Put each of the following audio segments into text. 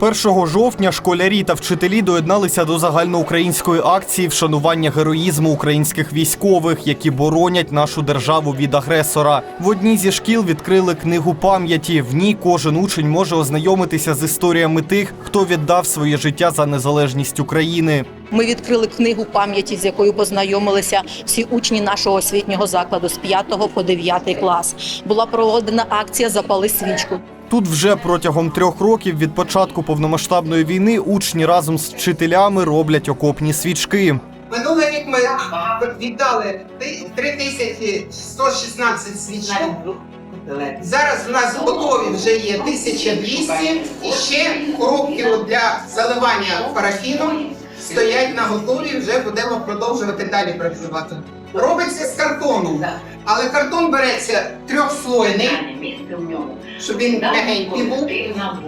1 жовтня школярі та вчителі доєдналися до загальноукраїнської акції вшанування героїзму українських військових, які боронять нашу державу від агресора. В одній зі шкіл відкрили книгу пам'яті. В ній кожен учень може ознайомитися з історіями тих, хто віддав своє життя за незалежність України. Ми відкрили книгу пам'яті, з якою познайомилися всі учні нашого освітнього закладу з 5 по 9 клас. Була проведена акція Запали свічку. Тут вже протягом трьох років від початку повномасштабної війни учні разом з вчителями роблять окопні свічки. Минулий рік ми віддали ти- 3116 свічок. Зараз в нас готові вже є 1200 і ще коробки для заливання парафіном стоять на готові, вже будемо продовжувати далі працювати. Робиться з картону, але картон береться трьохслойний, щоб він м'ягенький був.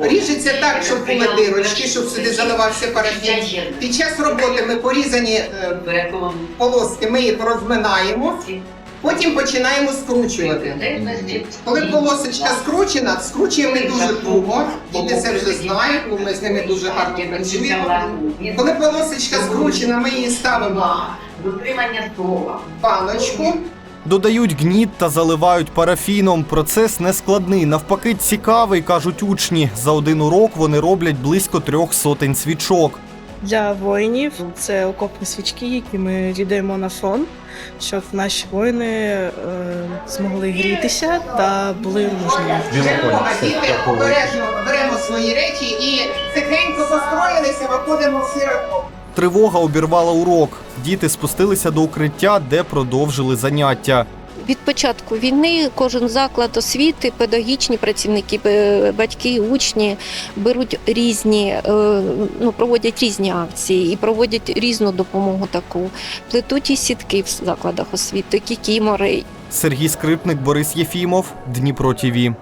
Ріжеться так, щоб були дирочки, щоб сюди заливався парафін. Під час роботи ми порізані е, полоски, ми їх розминаємо, потім починаємо скручувати. Коли полосочка скручена, скручуємо дуже туго, діти це вже знають, бо ми з ними дуже гарно працюємо. Коли полосочка скручена, ми її ставимо Дотримання слова. в баночку. Додають гніт та заливають парафіном. Процес не складний, навпаки, цікавий, кажуть учні. За один урок вони роблять близько трьох сотень свічок. Для воїнів це окопні свічки, які ми віддаємо на фронт, щоб наші воїни е, змогли грітися та були діти обережно беремо свої речі і тихенько построїлися, виходимо всі разом. Тривога обірвала урок. Діти спустилися до укриття, де продовжили заняття. Від початку війни кожен заклад освіти, педагогічні працівники, е, батьки, учні беруть різні, е, ну проводять різні акції і проводять різну допомогу таку. Плетуть і сітки в закладах освіти, кікімори, Сергій Скрипник, Борис Єфімов, Дніпро ТІВІ.